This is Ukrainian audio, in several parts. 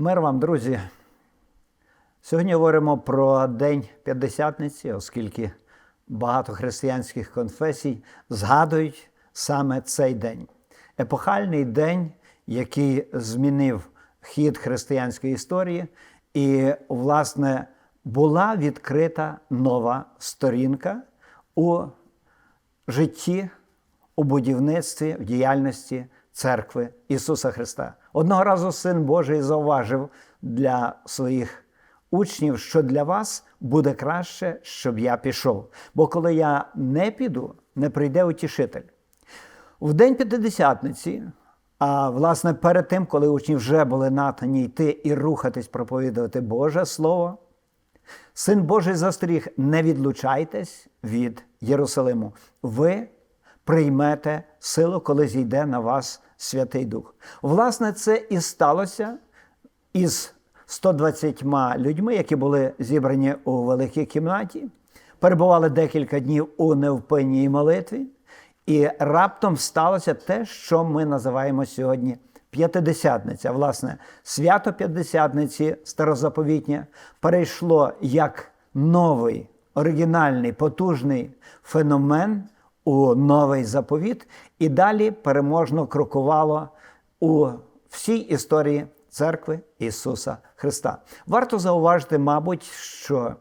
Мир вам, друзі. Сьогодні говоримо про День П'ятдесятниці, оскільки багато християнських конфесій згадують саме цей день. Епохальний день, який змінив хід християнської історії, і, власне, була відкрита нова сторінка у житті, у будівництві, в діяльності церкви Ісуса Христа. Одного разу Син Божий зауважив для своїх учнів, що для вас буде краще, щоб я пішов. Бо коли я не піду, не прийде утішитель. В день П'ятидесятниці, а власне перед тим, коли учні вже були натані йти і рухатись, проповідувати Боже Слово, Син Божий застеріг: не відлучайтесь від Єрусалиму. Ви приймете силу, коли зійде на вас Святий Дух. Власне, це і сталося із 120 людьми, які були зібрані у великій кімнаті, перебували декілька днів у невпинній молитві, і раптом сталося те, що ми називаємо сьогодні П'ятидесятниця. Власне, свято П'ятдесятниці старозаповітнє перейшло як новий, оригінальний, потужний феномен у новий заповіт, і далі переможно крокувало у всій історії церкви Ісуса Христа. Варто зауважити, мабуть, що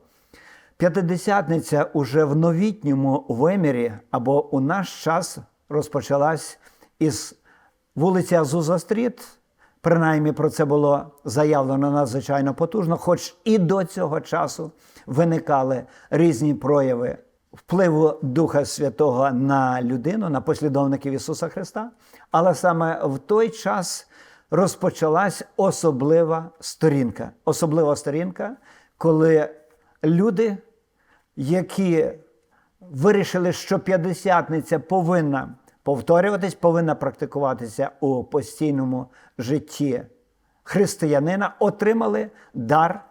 П'ятидесятниця уже в новітньому вимірі або у наш час розпочалась із вулиці Азуза-стріт. Принаймні про це було заявлено надзвичайно потужно, хоч і до цього часу виникали різні прояви впливу Духа Святого на людину, на послідовників Ісуса Христа. Але саме в той час розпочалась особлива сторінка. Особлива сторінка, коли люди, які вирішили, що п'ятдесятниця повинна повторюватись, повинна практикуватися у постійному житті християнина, отримали дар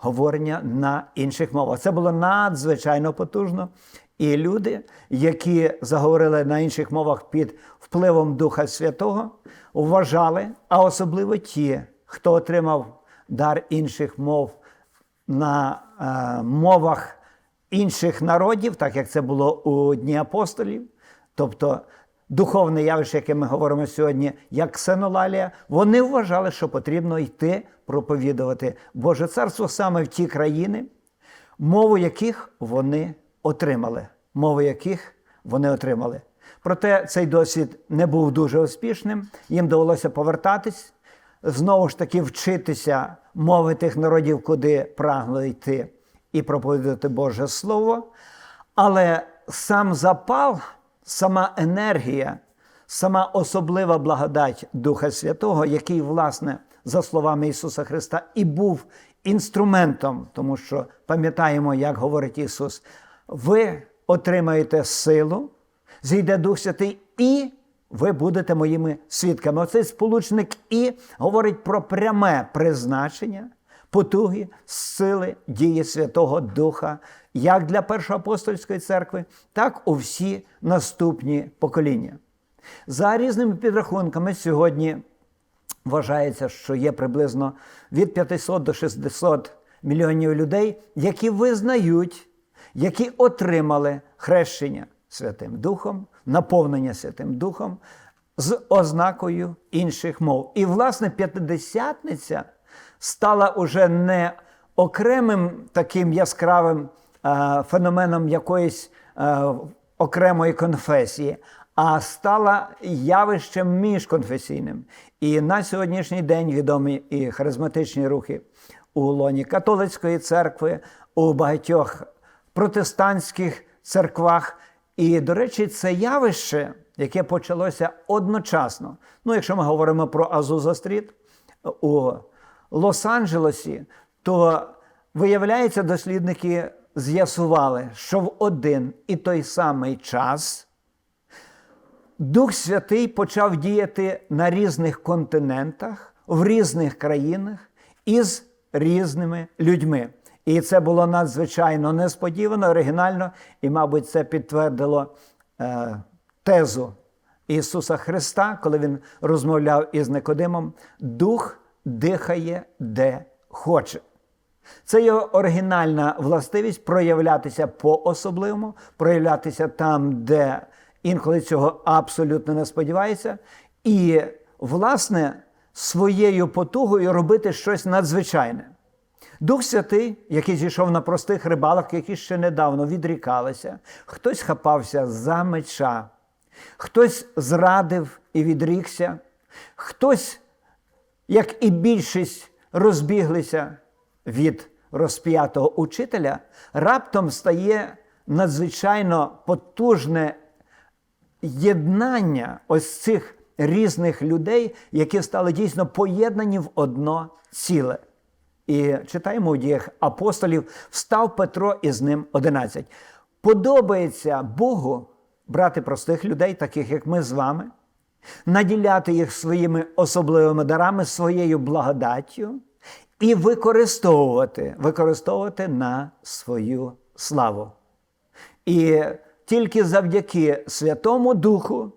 говорення на інших мовах. Це було надзвичайно потужно. І люди, які заговорили на інших мовах під впливом Духа Святого, вважали, а особливо ті, хто отримав дар інших мов на е, мовах інших народів, так як це було у Дні апостолів, тобто духовне явище, яке ми говоримо сьогодні, як ксенолалія, вони вважали, що потрібно йти проповідувати Боже Царство саме в ті країни, мову яких вони отримали. Мову яких вони отримали. Проте цей досвід не був дуже успішним. Їм довелося повертатись, знову ж таки вчитися мови тих народів, куди прагнули йти і проповідувати Боже Слово. Але сам запал, сама енергія, сама особлива благодать Духа Святого, який, власне, за словами Ісуса Христа, і був інструментом, тому що пам'ятаємо, як говорить Ісус, ви отримаєте силу, зійде Дух Святий, і ви будете моїми свідками. Оцей сполучник і говорить про пряме призначення, потуги, сили дії Святого Духа, як для Першої апостольської церкви, так у всі наступні покоління. За різними підрахунками, сьогодні вважається, що є приблизно від 500 до 600 мільйонів людей, які визнають, які отримали хрещення Святим Духом, наповнення Святим Духом з ознакою інших мов. І, власне, п'ятидесятниця стала уже не окремим таким яскравим е, феноменом якоїсь е, окремої конфесії, а стала явищем міжконфесійним. І на сьогоднішній день відомі і харизматичні рухи у лоні католицької церкви, у багатьох протестантських церквах. І, до речі, це явище, яке почалося одночасно. Ну, якщо ми говоримо про Азуза-стріт у Лос-Анджелесі, то виявляється, дослідники з'ясували, що в один і той самий час Дух Святий почав діяти на різних континентах, в різних країнах із різними людьми. І це було надзвичайно несподівано, оригінально, і, мабуть, це підтвердило е, тезу Ісуса Христа, коли Він розмовляв із Никодимом. Дух дихає де хоче. Це його оригінальна властивість проявлятися по-особливому, проявлятися там, де інколи цього абсолютно не сподівається, і, власне, своєю потугою робити щось надзвичайне. Дух Святий, який зійшов на простих рибалок, які ще недавно відрікалися, хтось хапався за меча, хтось зрадив і відрікся, хтось, як і більшість, розбіглися від розп'ятого учителя, раптом стає надзвичайно потужне єднання ось цих різних людей, які стали дійсно поєднані в одно ціле. І читаємо у діях апостолів, встав Петро і з ним одинадцять. Подобається Богу брати простих людей, таких як ми з вами, наділяти їх своїми особливими дарами, своєю благодаттю і використовувати, використовувати на свою славу. І тільки завдяки Святому Духу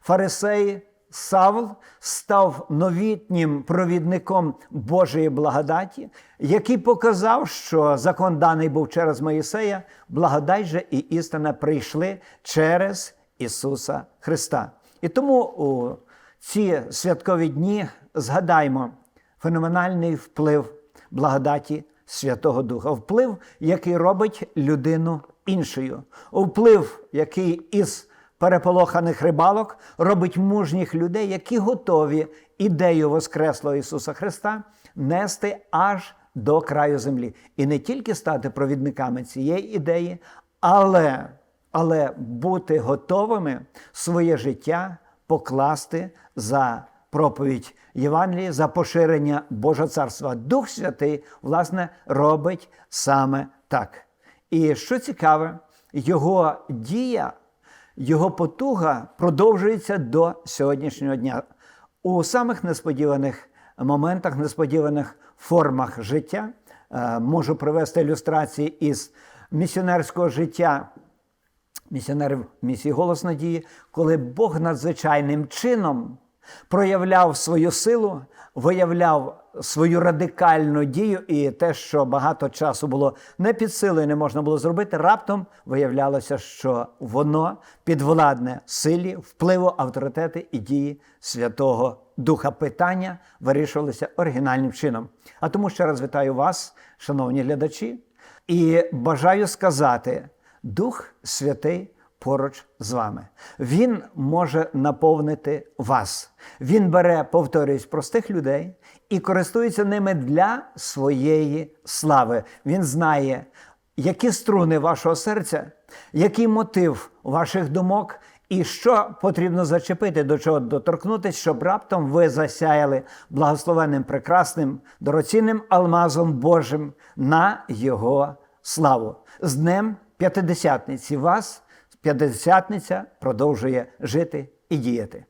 фарисей Савл став новітнім провідником Божої благодаті, який показав, що закон даний був через Моїсея, благодать же і істина прийшли через Ісуса Христа. І тому у ці святкові дні згадаймо феноменальний вплив благодаті Святого Духа, вплив, який робить людину іншою, вплив, який із переполоханих рибалок робить мужніх людей, які готові ідею Воскреслого Ісуса Христа нести аж до краю землі. І не тільки стати провідниками цієї ідеї, але, але бути готовими своє життя покласти за проповідь Євангелії, за поширення Божого царства. Дух Святий, власне, робить саме так. І що цікаве, його дія, його потуга продовжується до сьогоднішнього дня. У самих несподіваних моментах, несподіваних формах життя е, можу привести ілюстрації із місіонерського життя місіонерів місії Голос Надії, коли Бог надзвичайним чином проявляв свою силу, виявляв свою радикальну дію, і те, що багато часу було не під силою, не можна було зробити, раптом виявлялося, що воно підвладне силі, впливу, авторитети і дії Святого Духа. Питання вирішувалися оригінальним чином. А тому ще раз вітаю вас, шановні глядачі, і бажаю сказати: Дух Святий поруч з вами. Він може наповнити вас. Він бере, повторюсь, простих людей і користується ними для своєї слави. Він знає, які струни вашого серця, який мотив ваших думок. І що потрібно зачепити, до чого доторкнутися, щоб раптом ви засяяли благословенним, прекрасним, дорогоцінним алмазом Божим на Його славу. З Днем П'ятидесятниці вас П'ятидесятниця продовжує жити і діяти.